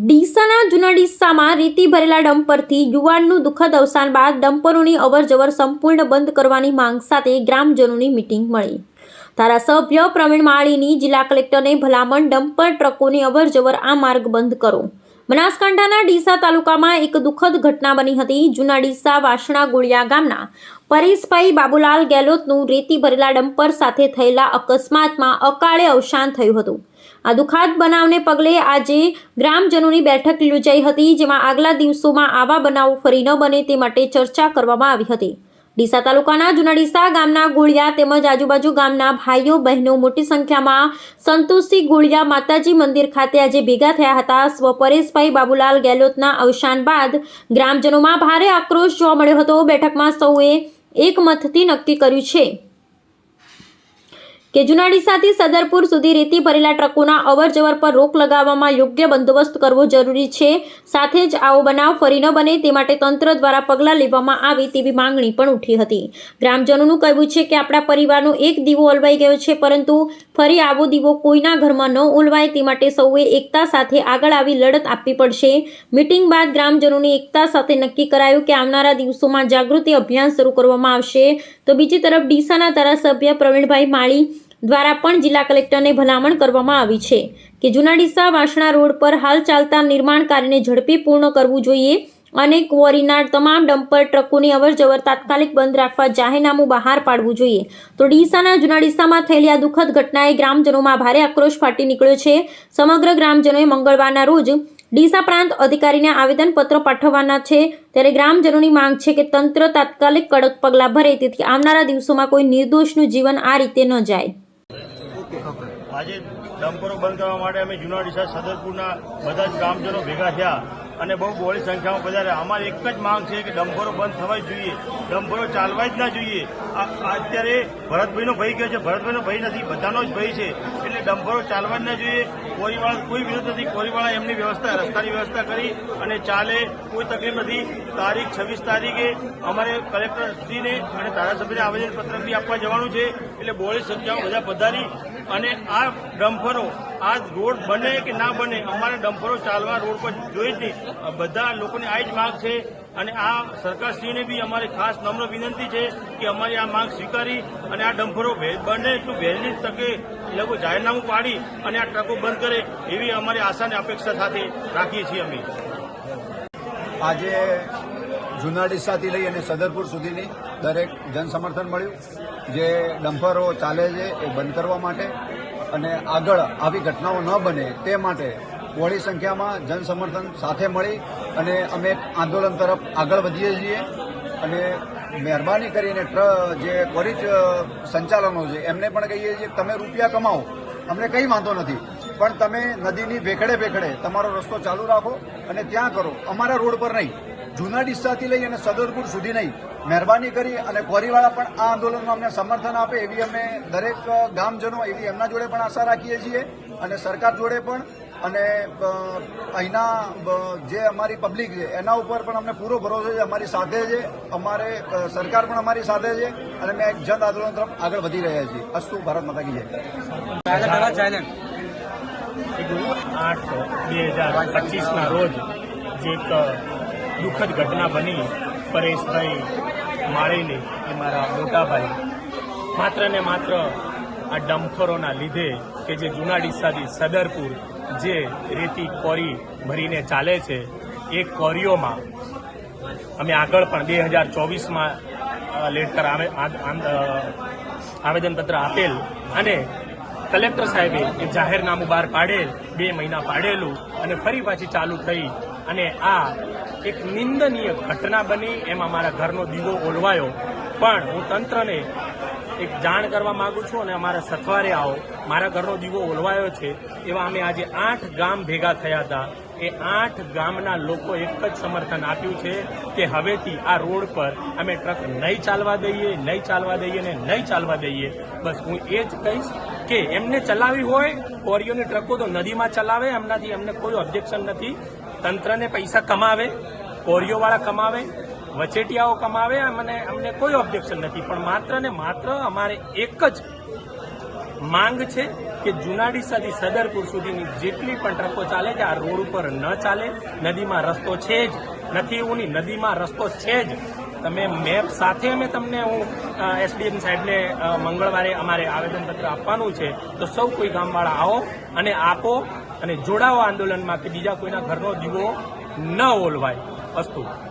ડીસાના જૂના ડીસામાં રેતી ભરેલા ડમ્પરથી યુવાનનું દુઃખદ અવસાન બાદ ડમ્પરોની અવરજવર સંપૂર્ણ બંધ કરવાની માંગ સાથે ગ્રામજનોની મિટિંગ મળી. ધારાસભ્ય પ્રવીણ માળીની જિલ્લા કલેક્ટરને ભલામણ ડમ્પર ટ્રકોની અવરજવર આ માર્ગ બંધ કરો. બનાસકાંઠાના ડીસા તાલુકામાં એક દુઃખદ ઘટના બની હતી. જૂના ડીસા વાસણા ગોળિયા ગામના પરેશભાઈ બાબુલાલ ગેલોતનું રેતી ભરેલા ડમ્પર સાથે થયેલા અકસ્માતમાં અકાળે અવસાન થયું હતું. આ દુઃખાદ બનાવને પગલે આજે ગ્રામજનોની બેઠક યોજાઈ હતી, જેમાં આગલા દિવસોમાં આવા બનાવો ફરી ન બને તે માટે ચર્ચા કરવામાં આવી હતી. ડીસા તાલુકાના જુનાડીસા ગામના ગોળિયા તેમજ આજુબાજુ ગામના ભાઈઓ, બહેનો મોટી સંખ્યામાં સંતોષી ગોળિયા માતાજી મંદિર ખાતે આજે ભેગા થયા હતા. સ્વ પરેશભાઈ બાબુલાલ ગેલોતના અવસાન બાદ ગ્રામજનોમાં ભારે આક્રોશ જોવા મળ્યો હતો. બેઠકમાં સૌએ એક મતથી નક્કી કર્યું છે. કે જુનાડીસાથી સદરપુર સુધી રેતી ભરેલા ટ્રકોના અવર જવર પર રોક લગાવવામાં યોગ્ય બંદોબસ્ત કરવો જરૂરી છે. સાથે જ આવો બનાવ ફરી ન બને તે માટે તંત્ર દ્વારા પગલાં લેવામાં આવે તેવી માંગણી પણ ઉઠી હતી. ગ્રામજનોનું કહેવું છે કે આપણા પરિવારનો એક દીવો ઓલવાઈ ગયો છે, પરંતુ ફરી આવો દીવો કોઈના ઘરમાં ન ઓલવાય તે માટે સૌએ એકતા સાથે આગળ આવી લડત આપવી પડશે. મિટિંગ બાદ ગ્રામજનોની એકતા સાથે નક્કી કરાયું કે આવનારા દિવસોમાં જાગૃતિ અભિયાન શરૂ કરવામાં આવશે. તો બીજી તરફ ડીસાના ધારાસભ્ય પ્રવીણભાઈ માળી દ્વારા પણ જિલ્લા કલેક્ટરને ભલામણ કરવામાં આવી છે કે જૂના ડીસા વાસણા રોડ પર હાલ ચાલતા નિર્માણ કાર્યને ઝડપી પૂર્ણ કરવું જોઈએ અને ક્વોરીના તમામ ડમ્પર ટ્રકોની અવરજવર તાત્કાલિક બંધ રાખવા જાહેરનામું બહાર પાડવું જોઈએ. તો ડીસાના જૂના ડીસામાં થયેલી આ દુઃખદ ઘટનાએ ગ્રામજનોમાં ભારે આક્રોશ ફાટી નીકળ્યો છે. સમગ્ર ગ્રામજનોએ મંગળવારના રોજ ડીસા પ્રાંત અધિકારીને આવેદનપત્ર પાઠવવાના છે. ત્યારે ગ્રામજનોની માંગ છે કે તંત્ર તાત્કાલિક કડક પગલાં ભરે, તેથી આવનારા દિવસોમાં કોઈ નિર્દોષનું જીવન આ રીતે ન જાય. આજે ડમ્પરો બંધ કરવા માટે અમે જૂના ડીસા સદરપુરના બધા જ ગ્રામજનો ભેગા થયા અને બહુ બહોળી સંખ્યામાં પધાર્યા. અમારી એક જ માંગ છે કે ડમ્પરો બંધ થવા જ જોઈએ. ડમ્પરો ચાલવા જ ના જોઈએ. અત્યારે ભરતભાઈનો ભય ગયો છે? ભરતભાઈનો ભય નથી. બધાનો જ ભય છે. એટલે ડમ્પરો ચાલવા જ ના જોઈએ. કોરીવાળા, કોઈ વિરોધ નથી. કોરીવાળા એમની વ્યવસ્થા, રસ્તાની વ્યવસ્થા કરી અને ચાલે. કોઈ તકલીફ નથી. તારીખ છવ્વીસ તારીખે અમારે કલેક્ટરશ્રીને અને ધારાસભ્યને આવેદનપત્ર બી આપવા જવાનું છે. એટલે બોળી સંખ્યામાં બધા પધારી અને આ ડમ્પરો આ રોડ બને કે ના બને, અમારે ડમ્પરો ચાલવા રોડ પર જોઈએ છે. બધા લોકોની આ જ માંગ છે અને આ સરકારશ્રીને બી અમારી ખાસ નમ્ર વિનંતી છે કે અમારી આ માંગ સ્વીકારી અને આ ડમ્પરો બને એટલું વહેલી તકે લોકો જાહેરનામું પાડી અને આ ટ્રકો બંધ કરે એવી અમારી આશા અને અપેક્ષા સાથે રાખીએ છીએ અમે. આજે જૂના ડીસાથી લઈ અને સદરપુર સુધીની દરેક જનસમર્થન મળ્યું. જે ડમ્પરો ચાલે છે એ બંધ કરવા માટે અને આગળ આવી ઘટનાઓ ન બને તે માટે બહોળી સંખ્યામાં જનસમર્થન સાથે મળી અને અમે આંદોલન તરફ આગળ વધીએ છીએ. અને મહેરબાની કરીને જે ત્વરિત સંચાલનો છે, એમને પણ કહીએ છીએ તમે રૂપિયા કમાઓ અમને કંઈ વાંધો નથી. પણ તમે નદીની ભેખડે ભેખડે તમારો રસ્તો ચાલુ રાખો અને ત્યાં કરો. અમારા રોડ પર નહીં. જૂના ડિસ્સાથી લઈ અને સદરપુર સુધી નહીં. મહેરબાની કરી અને ક્વોરીવાળા પણ આ આંદોલનમાં અમને સમર્થન આપે એવી અમે દરેક ગામજનો એવી એમના જોડે પણ આશા રાખીએ છીએ અને સરકાર જોડે પણ અને અહીંના જે અમારી પબ્લિક છે, એના ઉપર પણ અમને પૂરો ભરોસો છે, અમારી સાથે છે, અમારે સરકાર પણ અમારી સાથે છે અને અમે એક જન આંદોલન તરફ આગળ વધી રહ્યા છીએ. અસ્તુ, ભારત માતા કી જય. આઠ બે હજાર પચીસના રોજ જે એક દુઃખદ ઘટના બની, પરેશભાઈ માળીની એ મારા મોટાભાઈ. માત્ર ને માત્ર આ ડમખોરોના લીધે કે જે જૂના ડીસાથી સદરપુર જે રેતી કોરી ભરીને ચાલે છે, એ કોરીઓમાં અમે આગળ પણ બે હજાર ચોવીસમાં લેટર આવેદનપત્ર આપેલ અને કલેક્ટર સાહેબે એ જાહેરનામું બહાર પાડેલ, બે મહિના પાડેલું અને ફરી પાછી ચાલુ થઈ અને આ એક નિંદનીય ઘટના બની, એમાં મારા ઘરનો દીવો ઓલવાયો. પણ હું તંત્રને એક જાણ કરવા માંગુ છું અને અમારા સથવારે આવો. મારા ઘરનો દીવો ઓલવાયો છે. એવા અમે આજે આઠ ગામ ભેગા થયા હતા. એ આઠ ગામના લોકો એક જ સમર્થન આપ્યું છે કે હવેથી આ રોડ પર અમે ટ્રક નહીં ચાલવા દઈએ, નહીં ચાલવા દઈએ ને નહીં ચાલવા દઈએ. બસ હું એ જ કહીશ કે એમને ચલાવી હોય, કોરીઓની ટ્રકો તો નદીમાં ચલાવે, એમનાથી એમને કોઈ ઓબ્જેક્શન નથી. તંત્રને પૈસા કમાવે, કોરીઓવાળા કમાવે, વચેટિયાઓ કમાવે મને અમને કોઈ ઓબ્જેક્શન નથી. પણ માત્ર ને માત્ર અમારે એક જ માંગ છે કે જુનાડીસાથી સદરપુર સુધીની જેટલી પણ ટ્રકો ચાલે છે, આ રોડ ઉપર ન ચાલે, નદીમાં રસ્તો છે જ, નથી એવું નહીં નદીમાં રસ્તો છે જ. તમે મેપ સાથે અમે તમને હું એસડીએમ સાહેબને મંગળવારે અમારે આવેદનપત્ર આપવાનું છે, તો સૌ કોઈ ગામવાળા આવો અને આપો અને જોડાવો આંદોલનમાં કે બીજા કોઈના ઘરનો દીવો ન ઓલવાય. અસ્તુ.